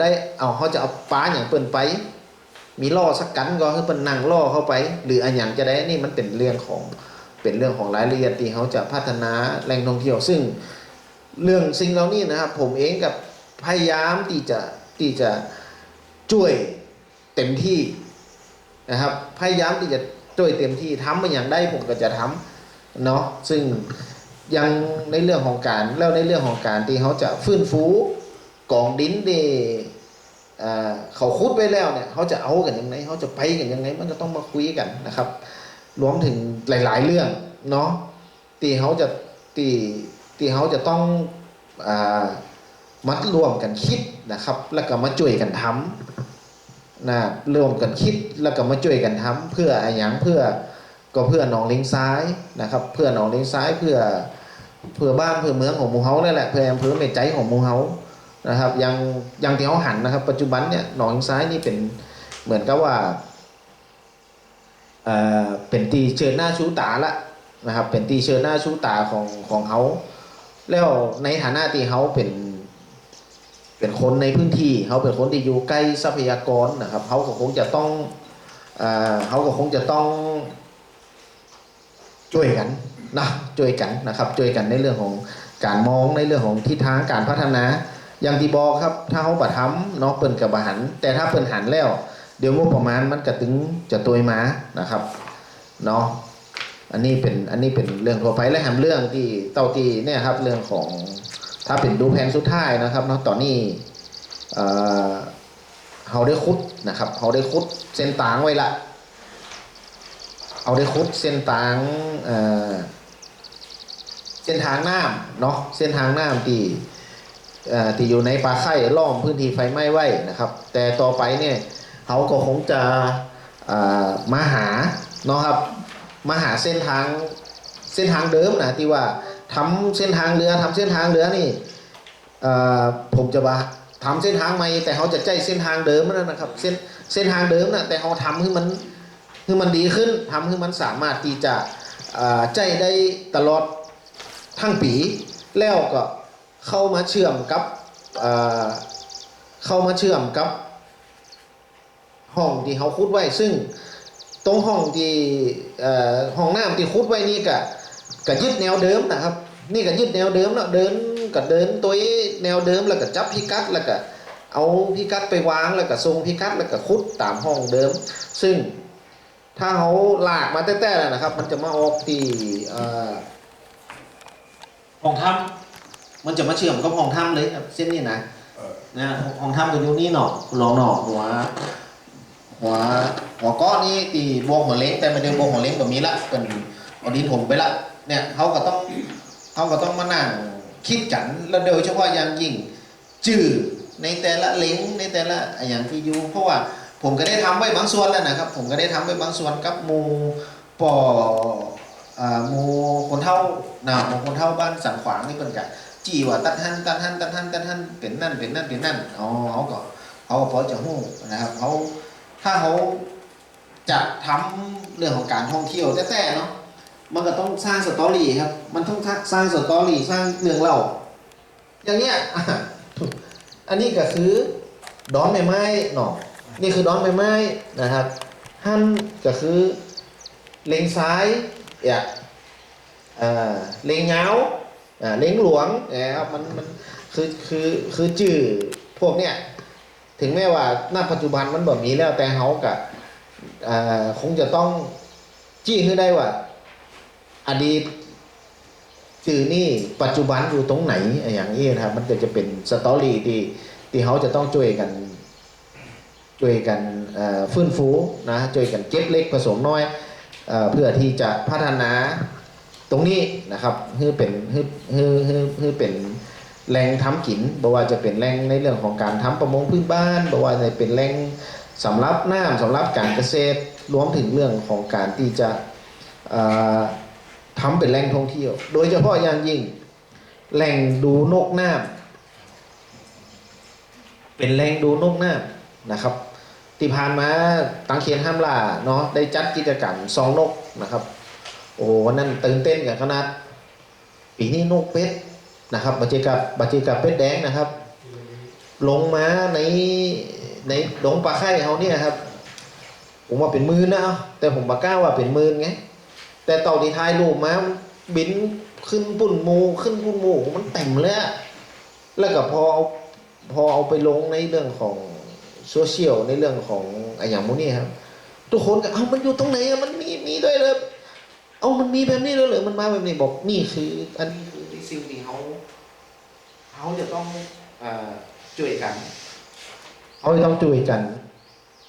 ได้เอาเขาจะเอาปลาอย่างเปิ้นไป มีล่อสักกันก็คือเปิ้นนั่งล่อเข้าไป หรืออันอย่างจะได้นี่มันเป็นเรื่องของเป็นเรื่องของรายละเอียดที่เขาจะพัฒนาแหล่งท่องเที่ยว ซึ่งเรื่องสิ่งเหล่านี้นะครับผมเองกับพยายามที่จะที่จะช่วยเต็มที่นะครับพยายามที่จะช่วยเต็มที่ทำมาอย่างได้ผมก็จะทำเนาะซึ่งยังในเรื่องของการแล้วในเรื่องของการที่เขาจะฟื้นฟู กองดินดอ่าเขาคุดไว้แล้วเนี่ยเขาจะเอากันยังไงเขาจะไปกันยังไงมันก็ต้องมาคุยกันนะครับ รวมถึงหลาย ๆ เรื่องเนาะตีเขาจะตีตีเขาจะต้องอมัดรวมกันคิดนะครับ แล้วก็มาช่วยกันทำนะรวมกันคิดแล้วก็มาช่วยกันทำเพื่ออะไรอย่างเพื่อก็เพื่อหนองเลี้ยงซ้ายนะครับ เพื่อหนองเลี้ยงซ้ายเพื่อเพื่อบ้านเพื่อเมืองของมูเฮาเนี่ยแหละเพื่ออำเภอเมใจของมูเฮา นะครับยังยังเที่เขาหันนะครับ ปัจจุบันเนี่ยหนองซ้ายนี่เป็นเหมือนกับว่าเอ่อเป็นตีเชิญหน้าชูตาละนะครับเป็นตีเชิญหน้าชูตาของของเขาแล้วในฐานะที่เขาเป็นเป็นคนในพื้นที่เขาเป็นคนที่อยู่ใกล้ทรัพยากรนะครับเขาก็คงจะต้องเอ่อเขาก็คงจะต้องช่วยกันนะช่วยกันนะครับช่วยกันในเรื่องของการมองในเรื่องของทิศทางการพัฒนา อย่างที่บอกครับ ถ้าเขาบัทำเนาะเปิ้นกับบหัน แต่ถ้าเปิ้นหันแล้ว เดี๋ยวงบประมาณมันกระตึงจะตัวมานะครับเนาะอันนี้เป็นอันนี้เป็นเรื่องทั่วไปและแถมเรื่องที่เต้าตีเนี่ยครับเรื่องของถ้าเป็นดูแผนสุดท้ายนะครับเนาะตอนนี้เอ่อเขาได้คุดนะครับเขาได้คุดเส้นตางไว้ละเอาได้คุดเส้นตางเอ่อเส้นทางน้ำเนาะเส้นทางน้ำที่ ที่อยู่ในป่าไข่ล้อมพื้นที่ไฟไหม้ไว้นะครับ แต่ต่อไปเนี่ยเขาก็คงจะมาหาเนาะครับมาหาเส้นทางเส้นทางเดิมนะที่ว่าทำเส้นทางเรือทำเส้นทางเรือนี่ผมจะว่าทำเส้นทางใหม่แต่เขาจะใจเส้นทางเดิมนั่นนะครับเส้นเส้นทางเดิมนะแต่เขาทำให้มันให้มันดีขึ้นทำให้มันสามารถที่จะใจได้ตลอดทั้งปีแล้วก็ เข้ามาเชื่อมกับเข้ามาเชื่อมกับห้องที่เขาคุดไว้ ซึ่งตรงห้องที่ห้องน้ำที่คุดไว้นี่ก็ก็ยึดแนวเดิมนะครับ นี่ก็ยึดแนวเดิมแล้วเดินก็เดินตัวแนวเดิมแล้วก็จับพิกัดแล้วก็เอาพิกัดไปวางแล้วก็ทรงพิกัดแล้วก็คุดตามห้องเดิม ซึ่งถ้าเขาลากมาแต้ๆนะครับ มันจะมาออกที่ห้องถ้ำ มันจะมาเชื่อมกับห้องถ้ำเลยครับ เส้นนี้นะเออนะห้องถ้ำก็อยู่นี่เนาะลองเนาะหัวหัวหัวก้อนนี่ตีบวงหัวเล้งแต่ไม่ได้บวงหัวเล้งแบบนี้ละเป็นเอาดินถมไปละเนี่ยเขาก็ต้องเขาก็ต้องมานั่งคิดกันแล้วโดยเฉพาะอย่างยิ่งจื่อในแต่ละเล้งในแต่ละอย่างที่อยู่เพราะว่าผมก็ได้ทำไว้บางส่วนแล้วนะครับ ผมก็ได้ทำไว้บางส่วนกับหมูปออ่าหมูคนเท่านาหมูคนเท่าบ้านสันขวางนี่เป็นกัน จีว่าตัดหันตัดหันตัดหันตัดหันเป็นนั่นเป็นนั่นเป็นนั่นอ๋อเขาก็เขาก็พอจะหู้นะครับเขาถ้าเขาจะทำเรื่องของการท่องเที่ยวแต่ๆเนาะมันก็ต้องสร้างสตอรี่ครับ มันต้องสร้างสตอรี่สร้างเรื่องเล่าอย่างเนี้ยอันนี้ก็คือดอนไม้ไม้เนาะนี่คือดอนไม้ไม้นะครับหันก็คือเลงซ้ายเนี่ยอ่าเลงเงาอ่า เล้งหลวงนะครับมันมันคือคือคือจื่อพวกเนี้ยถึงแม้ว่าณปัจจุบันมันแบบนี้แล้วแต่เขากับคงจะต้องจี้ให้ได้ว่า อดีตจื่อนี่ปัจจุบันอยู่ตรงไหนอย่างนี้นะครับมันก็จะเป็นสตอรี่ที่ที่เขาจะต้องช่วยกันช่วยกันฟื้นฟูนะช่วยกันเก็บเล็กผสมน้อยอเพื่อที่จะพัฒนา ตรงนี้นะครับคือเป็นคือคือคือคือเป็นแหล่งทำกินบ่ว่าจะเป็นแหล่งในเรื่องของการทำประมงพื้นบ้านบ่ว่าจะเป็นแหล่งสำรับน้ำสำรับการเกษตรรวมถึงเรื่องของการที่จะเอ่อทำเป็นแหล่งท่องเที่ยว โดยเฉพาะอย่างยิ่งแหล่งดูนกน้ำเป็นแหล่งดูนกน้ำนะครับ ที่ผ่านมาตังเขียนห้ามล่าเนาะได้จัดกิจกรรมซองนกนะครับ โอ้วันนั้นตื่นเต้นกันขนาด ปีนี้นกเป็ดนะครับบัจเจกับบัจเจกับเป็ดแดงนะครับ ลงมาในในดงปลาไข่เขาเนี่ยครับ ผมว่าเป็นมื่นะแต่ผมบากล้าว่าเป็นมื่นไงแต่ต่อที่ทายรูปมาบินขึ้นปุ่นมูขึ้นปุ่นมูมันเต็มเลยแล้วก็พอเอาพอเอาไปลงในเรื่องของโซเชียลในเรื่องของไอ้อย่างพวกนี้ครับ ทุกคนก็เอ้ามันอยู่ตรงไหนอะมันมีมีด้วยเลย เอามันมีแบบนี้ด้วยเหรอมันมาแบบนี้บอกนี่คืออันนี้คือสิ่งที่เขาเขาจะต้องเอ่อช่วยกันเขาจะต้องช่วยกัน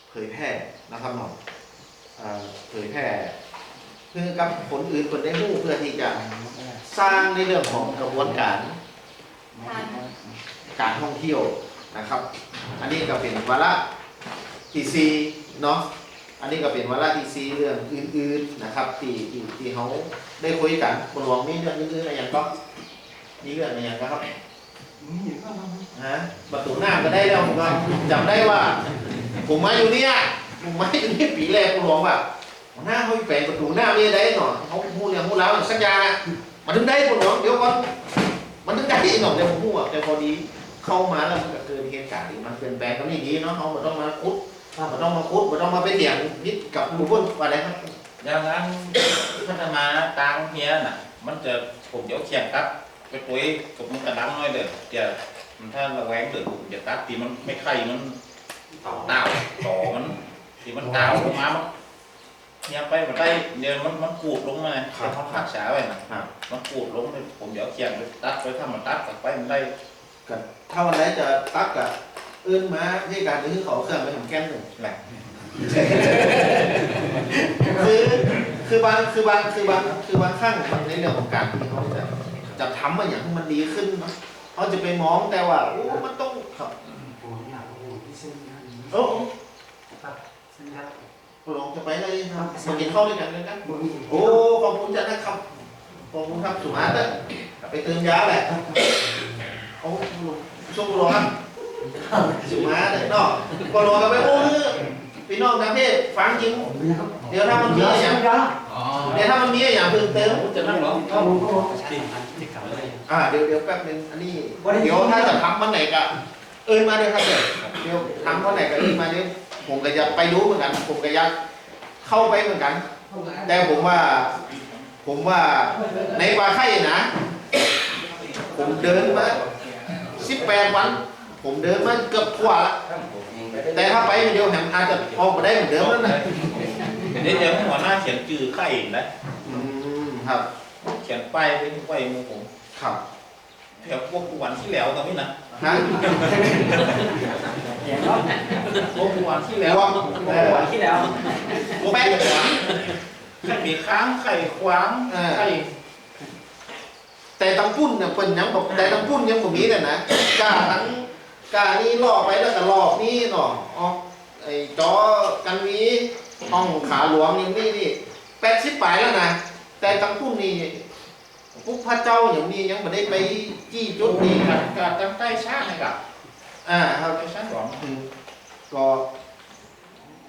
เผยแพร่นะครับเนาะเอ่อเผยแพร่เพื่อกับคนอื่นคนได้รู้เพื่อที่จะสร้างในเรื่องของกระบวนการ การท่องเที่ยวนะครับ อันนี้ก็เป็นวาระที่สี่เนาะ อันนี้ก็เป็นวาระที่สี่เรื่องอื่นๆนะครับที่ที่ที่เขาได้คุยกันบนหลวงมีเรื่องอื่นๆอะไรอย่างก็มีเรื่องอะไรอย่างก็ครับฮะประตูหน้าก็ได้แล้วผมก็จำได้ว่า ผมมาอยู่เนี่ยผมมาอยู่นี่ปีแรกคุณหลวงว่าหัวหน้าเขาแปลงประตูหน้ามีได้หน่อยเขาพูดเรื่องพูดแล้วสักอย่างอะมันถึงได้คุณหลวงเดี๋ยวก่อนมันถึงได้หน่อยเดี๋ยวผมพูดแต่พอดีเข้ามาแล้วมันก็เกิดเหตุการณ์มันเปลี่ยนแปลงก็ไม่ดีเนาะเขามันต้องมาคุด มันต้องมาคุดมันต้องมาไปเถียงนิดกับบุคคลว่าอะไรครับอย่างนั้นพัฒนาตางเฮียน่ะ มันจะผมเดี๋ยวเขียนครับไปปุ้ยกับมันกระดังน้อยเด้อเดี๋ยวมันถ้าระแวงเด้อผมจะตัดตีมันไม่ไข่มันต่าวต่อมันที่มันต่าวลงมามันเนี่ยไปมันได้เดี๋ยวมันมันปูดลงมาเดี๋ยวเขาหักษาไว้น่ะมันปูดลงไปผมเดี๋ยวเขียนไปตัดไปถ้ามันตัดกลับไปมันได้กันถ้าวันไหนจะตักกับเอื้นมาที่การจะขึ้นเขาเครื่องไปทำแก้มหนึ่งแหละคือคือบางคือบางคือบางคือบางครั้งมันในเรื่องของการที่เขาจะจะทำมาอย่างให้มันดีขึ้นเนาะเขาจะไปมองแต่ว่าโอ้มันต้องครับโอ้หลวงจะไปเลยครับมากินข้าวด้วยกันเลยนะโอ้ขอบคุณจัดนะครับขอบคุณครับสุมาตะไปเติมยาแหละโอ้ช่วงหลวงครับ สุมาตะเนาะก็หลวกันไปโอ้พี่น้องทางเพศฟังจริง เดี๋ยวถ้ามันมีอย่างเดี๋ยวถ้ามันมีอย่างเพิ่มเติมจะนั่งหรออ่าเดี๋ยวเดี๋ยวแป๊บนึงอันนี้เดี๋ยวถ้าจะทำวันไหนก็เอิญมาเลยครับเดี๋ยวเดี๋ยวทำวันไหนก็เอิญมาเดี๋ยวผมก็จะไปรู้เหมือนกัน ผมก็อยากเข้าไปเหมือนกัน แต่ผมว่า ผมว่าในปลาไข่นะ ผมเดินมา18วัน ผมเดินมาเกือบทั่วละแต่ถ้าไปคนเดียวแหมอาจจะออกมาได้เหมือนเดิมแล้วนะเดี๋ยวเดี๋ยวหัวหน้าเขียนจื่อไข่อีกนะอืมครับ เขียนป้ายไว้ไว้หมูผมครับแถวพวกวันที่แล้วตรงนี้นะฮะพวกวันที่แล้แล้ววเออที่แล้วพวกขวางไข่ปีค้างไข่ขวางไข่แต่ตังปุ้นเนี่ยเพิ่นยังบอกแต่ตังปุ้นยังบ่มีเลยนะกล้าทั้ง กานี่ล่อไปแล้วก็ลอกนี่เนาะอ๋อไอ้จอกันวีห้องขาหลวงอย่างนี้นี่แปดสิบปลายแล้วนะแต่ตั้งปุ้นนี่ปุ๊บพระเจ้าอย่างนี้ยังไม่ได้ไปจี้จุดนี่กัดกัดตั้งใต้ชาติเลยกับอ่าครับใต้ชาติหวังอืมก็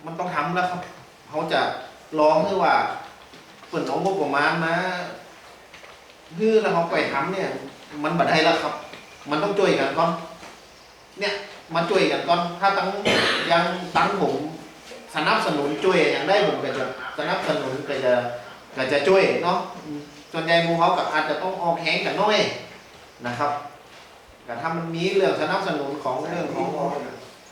มันต้องทำแล้วครับเขาจะลองคือว่าเปิดเอางบประมาณมาคือแล้วเขาไปทำเนี่ย มันบัดได้แล้วครับ มันต้องช่วยกันก่อน เนี่ยมาช่วยกันก่อนถ้าตั้งยังตั้งผมสนับสนุนช่วยอย่างได้ผมก็จะสนับสนุนก็จะก็จะช่วยเนาะส่วนใหญ่มูเขาก็อาจจะต้องออกแหงกันน้อยนะครับแต่ถ้ามันมีเรื่องสนับสนุนของเรื่องของ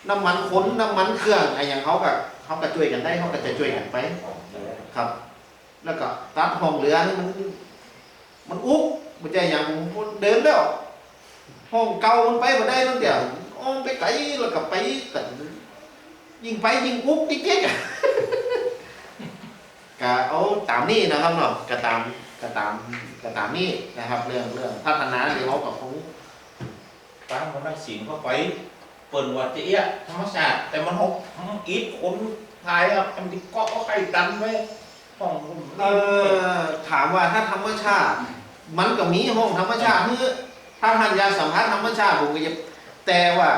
น้ำมันขนน้ำมันเครื่องอะไรอย่างเขาก็เขาก็ช่วยกันได้เขาก็จะช่วยกันไปครับ แล้วก็ตัดห้องเรือนี่มันมันอุ๊บมันจะอย่างมันเดินแล้วห้องเก่ามันไปมาได้ตั้งแต่ อ้อมไปไกลแล้วก็ไปแต่ยิงไปยิงอุ๊บจิ๊กจิ๊กอะก็เอาตามนี่นะครับเนาะก็ตามก็ตามก็ตามนี่นะครับ เรื่องเรื่องพัฒนาเดี๋ยวเขากับคงตามมันได้สิงเข้าไปเปิดวัดจะเอี้ยธรรมชาติแต่มันหกอีทคนทายอะมันติเกาะก็ไข่ดันไว้ห้องเออถามว่าถ้าธรรมชาติ มันก็มีห้องธรรมชาติคือถ้าท่านอยากสัมผัสธรรมชาติผมก็จะ แต่ว่า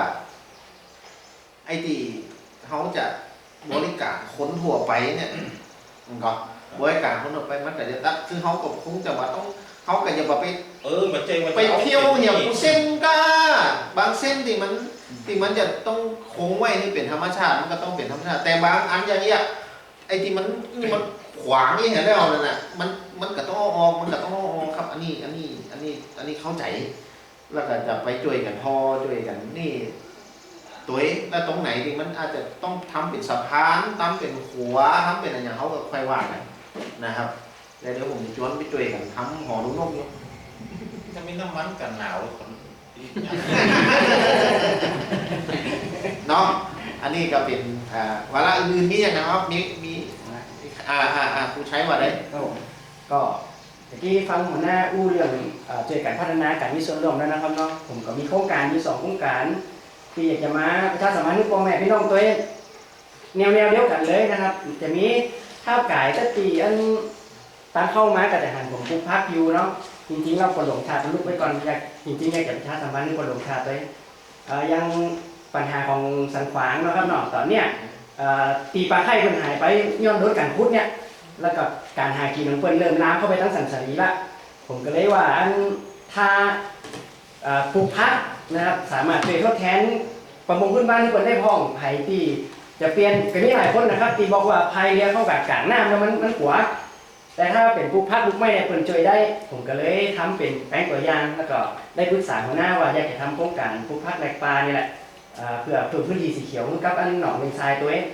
ไอ้ที่เขาจะบริการคนทั่วไปเนี่ยมันก็บริการคนทั่วไปมันก็จะตัดคือเขาก็คงจะว่าต้องเขาก็จะบอกไปเออมาเจอมาไปเที่ยวอย่างเส้นก้าบางเส้นที่มันที่มันจะต้องคงไว้ให้เป็นธรรมชาติมันก็ต้องเป็นธรรมชาติแต่บางอันอย่างเงี้ยไอ้ที่มันมันขวางนี่เห็นแล้วนั่นน่ะมันมันก็ต้องเอาออกมันก็ต้องเอาออกครับ อันนี้ อันนี้ อันนี้ อันนี้เข้าใจ แล้วก็จะไปช่วยกันพอช่วยกันนี่ตัวเองแล้วตรงไหนที่มันอาจจะต้องทำเป็นสะพานทำเป็นหัวทำเป็นอะไรอย่างเขาก็ค่อยว่ากันนะครับแล้วเดี๋ยวผมจะชวนไปช่วยกันทำหอลูกนกอยู่ถ้ามีน้ำมันกันหนาวแล้วคนเนาะอันนี้ก็เป็นอ่าวาระอื่นๆมีอย่างนะครับมีมีอ่าอ่าอ่าครูใช้ว่าได้ครับผมก็ เมื่อกี้ฟังหัวหน้าอู้เรื่องเอ่อเจอการพัฒนาการมีส่วนร่วมแล้วนะครับเนาะผมก็มีโครงการอยู่สองโครงการที่อยากจะมาประชาสัมพันธ์ให้พ่อแม่พี่น้องตัวเองแนวแนวเดียวกันเลยนะครับ จะมีข้าวไก่ตะตีอันตามเข้ามากับแต่หันผมปลูกพักอยู่เนาะจริงๆเราคนหลงชาติเป็นลูกไปก่อนอยากจริงๆอยากจะประชาสัมพันธ์ให้คนหลงชาติเลยยังปัญหาของสันขวางนะครับเนาะตอนเนี้ยตีปลาไข่เพิ่นหายไปย้อนโดการพุดเนี่ย แล้วก็การหากินของเปิ้นเริ่มล้ามเข้าไปทั้งสันสรีละผมก็เลยว่าอันถ้าปลูกพักนะครับสามารถช่วยทดแทนประมงพื้นบ้านที่เปิ้นได้พ้องไผ่ที่จะเปลี่ยนก็มีหลายคนนะครับที่บอกว่าพายเรือเข้ากับกลางน้ำแล้วมันมันขวาแต่ถ้าเป็นปลูกพักปลูกไม้เนี่ยเปิ้นช่วยได้ ผมก็เลยทำเป็นแปลงตัวอย่างแล้วก็ได้ปรึกษาหัวหน้าว่าอยากจะทำโครงการปลูกพักแหลกปลานี่แหละเพื่อเพิ่มพื้นที่สีเขียวกับอันหนองเลงทรายตัวเอง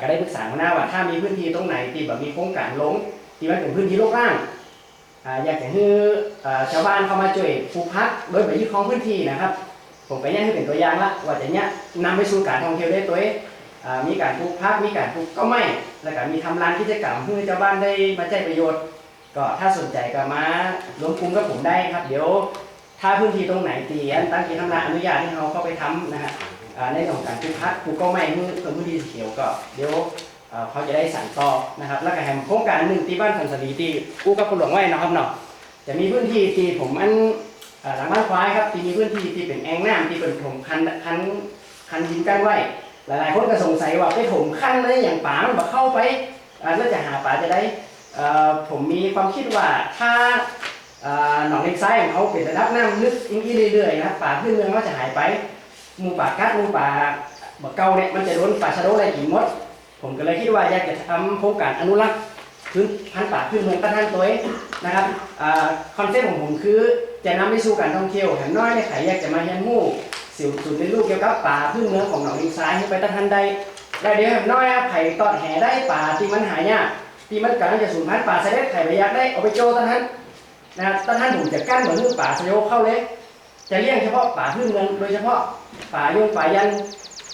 ก็ได้ปรึกษาหัวหน้าว่าถ้ามีพื้นที่ตรงไหนที่แบบมีโครงการลงที่มันเป็นพื้นที่โลกล่างอยากจะให้ชาวบ้านเข้ามาช่วยปลูกพักโดยไปยึดครองพื้นที่นะครับ ผมไปแยให้เป็นตัวอย่างละว่าจะเนี้ยนำไปสู่การท่องเที่ยวได้ตัวเองมีการปลูกพักมีการปลูกก็ไม่ แล้วก็มีทำร้านกิจกรรมเพื่อให้ชาวบ้านได้มาใช้ประโยชน์ ก็ถ้าสนใจก็มารวมกลุ่มกับผมได้ครับ เดี๋ยวถ้าพื้นที่ตรงไหนตีอันตั้งกิจทำร้านอนุญาตให้เราเข้าไปทำนะฮะอ่า ในเรื่องของการปลูกพักปลูกก็ไม่เมื่อเพิ่มพื้นที่เขียวก็เดี๋ยวเขาจะได้สั่งต่อนะครับ แล้วก็แถมโครงการหนึ่งที่บ้านสันสลีที่กูกับคุณหลวงไว้นะครับเนาะจะมีพื้นที่ที่ผมอันหลังบ้านควายครับที่มีพื้นที่ที่เป็นแอ่งน้ำที่เป็นถมคันคันคันดินกั้นไว้หลายๆคนก็สงสัยว่าไปถมคันเลยอย่างป่ามันบ่เข้าไปอ่าแล้วจะหาป่าจะได้ผมมีความคิดว่าถ้าหนองเลงซ้ายของเขาเป็นระดับน้ำลึกอย่างนี้เรื่อยๆนะป่าพื้นเมืองก็จะหายไป หมูป่ากัดหมูป่าบักเก่าเนี่ยมันจะโดนป่าชะโดอะไรกินหมด ผมก็เลยคิดว่าอยากจะทำโครงการอนุรักษ์พื้นพันธุ์ป่าพื้นเมืองกระทันตัวเองนะครับคอนเซ็ปต์ของผมคือจะนำไปสู่การท่องเที่ยวแถมน้อยในไข่อยากจะมาเรียนรู้สิวสูตรเรียนรู้เกี่ยวกับป่าพื้นเมืองของหนองลิงซ้ายให้ไปตะทันใดได้เดี๋ยวแถมน้อยไผ่ตอดแห่ได้ป่าที่มันหายากที่มันกำลังจะสูญพันธุ์ป่าสด็ดไผ่ไปอยากได้เอาไปโจตะทันนะครับตะทันผมจะกั้นเหมือนลูกป่าสะโเข้าเลย จะเลี้ยงเฉพาะป่าพื้นเมืองโดยเฉพาะป่ายงป่ายัน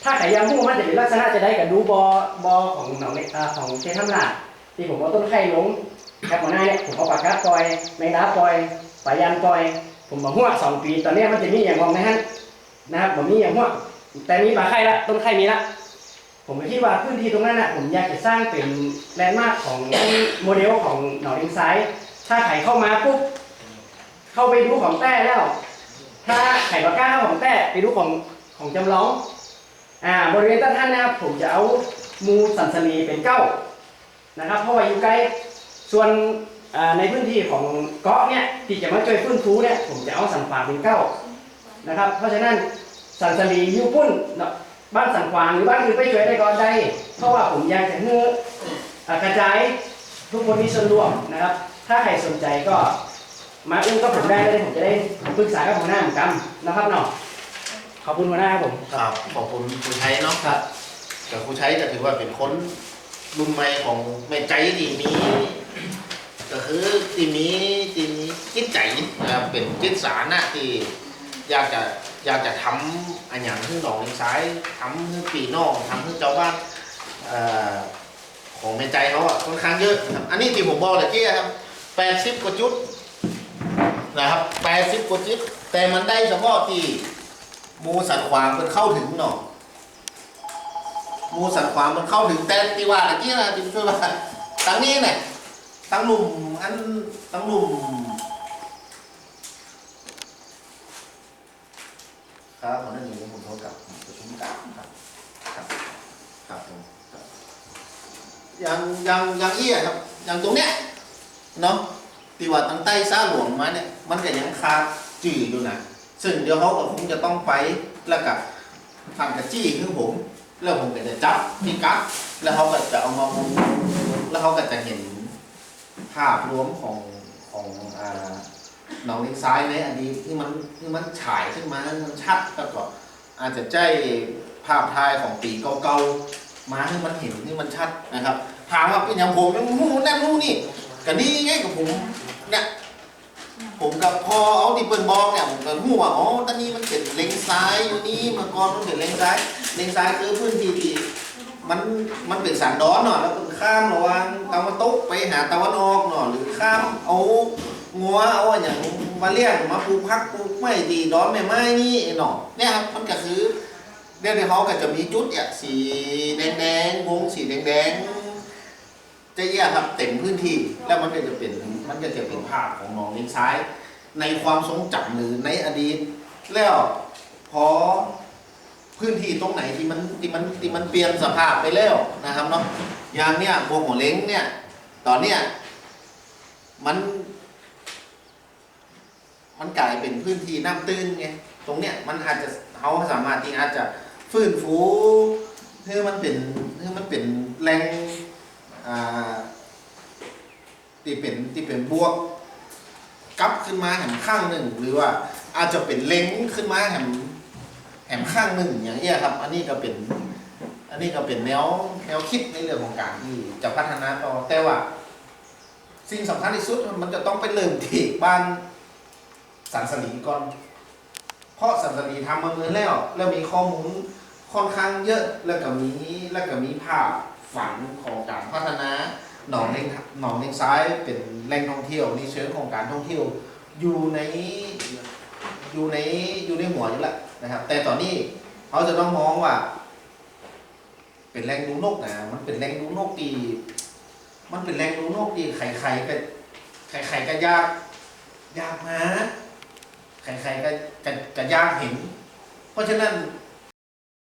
ถ้าไข่ยางมู่มันจะเป็นลักษณะจะได้กับดูบอบอของหนองเอ่าของเชทำลาดที่ผมเอาต้นไข่ลงครับหัวหน้าเนี่ยผมเอาปากกาปล่อยแมงดาปล่อยป่ายันปล่อย ผมบอกหัวสองปี ตอนนี้มันจะมีอย่างมองนะฮะนะครับผมมีอย่างหัวแต่มีปลาไข่ละต้นไข่มีละผมก็คิดว่าพื้นที่ตรงนั้นน่ะผมอยากจะสร้างเป็นแลนด์มาร์คของโมเดลของหนองอิงไซด์ถ้าไข่เข้ามาปุ๊บเข้าไปดูของแต้แล้ว ถ้าไข่ปลาก้าของแต้ไปดูของของจำลอง อ่า บริเวณด้นท่านนะครับผมจะเอามูสันสนีเป็นเก้านะครับ เพราะว่าอยู่ใกล้ ส่วนในพื้นที่ของเกาะเนี่ยที่จะมาช่วยฟื้นฟูเนี่ยผมจะเอาสันฝางเป็นเก้านะครับ เพราะฉะนั้นสันสนียูปุ้นบ้านสันฝางหรือบ้านอื่นไปช่วยได้ก่อนได้ เพราะว่าผมอยากจะให้อกระจายทุกคนมีส่วนร่วมนะครับ ถ้าใครสนใจก็ มาอุ้กับผมได้เลยผมจะได้ปรึกษากับหัวหน้าเหมือนกันนะครับเนาะขอบคุณหัวหน้าครับผมครับขอบคุณครูชัยเนาะครับแต่ครูชัยก็ถือว่าเป็นคนรุ่นใหม่ของแม่ใจที่มีก็คือที่มีที่มีจิตใจนะครับเป็นจิตสารนะที่อยากจะอยากจะทำอันอย่างที่หนองเลงซ้ายทำให้ปีนอกทำให้เจ้าบ้านของแม่ใจเขาอะค่อนข้างเยอะนะครับอันนี้ที่ผมบอกเลยเจ๊ครับแปดสิบกว่าจุด นะครับแปดสิบกว่าจุดแต่มันได้เฉพาะที่มูสันขวางมันเข้าถึงเนาะมูสันขวางมันเข้าถึงแต่ที่ว่าตะกี้นะที่ช่วยว่าตั้งนี้เนี่ยตั้งหลุมอันตั้งหลุมครับขอนั่นเองผมโทรกลับประชุมกลางครับครับครับผมครับอย่างอย่างอย่างอี้อะครับอย่างตรงเนี้ยเนาะ ที่ว่าตั้งใต้ซาหลวงมาเนี่ยมันก็ยังคาจืดอยู่นะซึ่งเดี๋ยวเขาก็คงจะต้องไปแล้วกับผ่านกระจี้คือผม แล้วผมก็จะจับที่กัดแล้วเขาก็จะเอามามุงแล้วเขาก็จะเห็นภาพรวมของของอ่าหนองเลงซ้ายในอดีตที่มันที่มันฉายขึ้นมามันชัดแล้วก็อาจจะใจภาพถ่ายของปีเก่าๆมาให้มันเห็นที่มันชัดนะครับถามว่าเป็นอย่างผมยังมูนั่นนู่นนี่ก็นี่ไงกับผม ผมกับพอเอาดิเปิลบอกเนี่ยผมก็รู้ว่าอ๋อตอนนี้มันเป็นเลงซ้ายอยู่นี่เมื่อก่อนมันเป็นเลงซ้ายเลงซ้ายคือพื้นที่ที่มันมันเป็นสันดอนเนาะแล้วก็ข้ามระหว่างตะวันตกไปหาตะวันออกเนาะหรือข้ามเอางัวเอาอย่างมาเลี้ยงมาปลูกพักปลูกไม่ดีดอนไม่ไม้นี่เนาะเนี่ยครับมันก็คือเดี๋ยวเขาก็จะมีจุดเนี่ยสีแดงๆวงสีแดงๆ จะแยกครับเต็มพื้นที่แล้วมันก็จะเป็นมันก็จะเป็นภาพของหนองเล้งซ้าย ในความทรงจำหรือในอดีต แล้วพอพื้นที่ตรงไหนที่มันที่มันที่มันเปลี่ยนสภาพไปแล้วนะครับเนาะอย่างเนี้ยพวกหัวเล้งเนี่ยตอนเนี้ยมัน มันกลายเป็นพื้นที่น้ำตื้นไงตรงเนี้ยมันอาจจะเขาสามารถที่อาจจะฟื้นฟูให้มันเป็นให้มันเป็นแหล่ง อ่า ที่เป็นที่เป็นบวกกลับขึ้นมาแหมข้างหนึ่ง หรือว่าอาจจะเป็นเล้งขึ้นมาแหมแหมข้างหนึ่งอย่างเงี้ยครับ อันนี้ก็เป็น อันนี้ก็เป็นแนวแนวคิดในเรื่องของการที่จะพัฒนาต่อแต่ว่า สิ่งสำคัญที่สุดมันจะต้องไปเริ่มที่บ้านสันสลีก่อน เพราะสันสลีทำมาเมื่อแล้ว แล้วมีข้อมูลค่อนข้างเยอะแล้วก็มีแล้วก็มีภาพฝันของการพัฒนา หนองเลงหนองเลงซ้ายเป็นแหล่งท่องเที่ยวในเชิงของการท่องเที่ยวอยู่ในอยู่ในอยู่ในหัวอยู่แล้วนะครับ แต่ตอนนี้เขาจะต้องมองว่า เป็นแหล่งดูนกนะมันเป็นแหล่งดูนกดีมันเป็นแหล่งดูนกดีใครๆก็ใครๆก็ยากยากมาใครๆก็ก็ก็ยากเห็น เพราะฉะนั้น